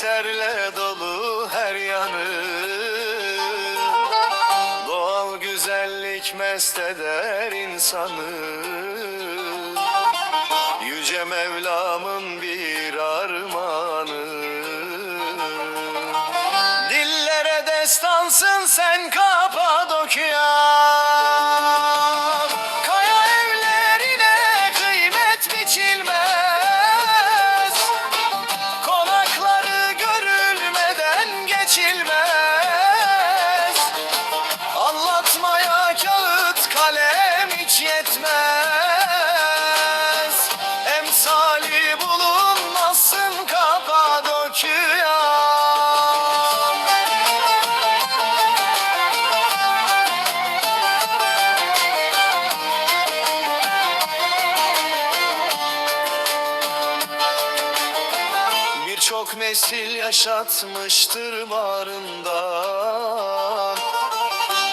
eserle dolu her yanı. Doğal güzellik mest eder insanı. Yüce Mevlam'ın bir armağanı. Dillere destansın sen Kapadokya. Kapadokya Birçok nesil yaşatmıştır barında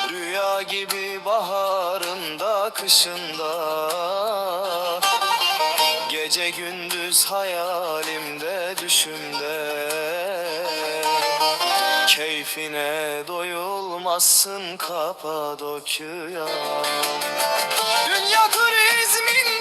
Rüya gibi baharında kışında Gece gündüz hayalimde düşümde. Keyfine doyulmazsın Kapadokya Dünya turizminde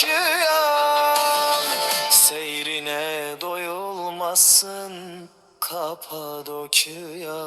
Kapadokya Seyrine doyulmasın Kapadokya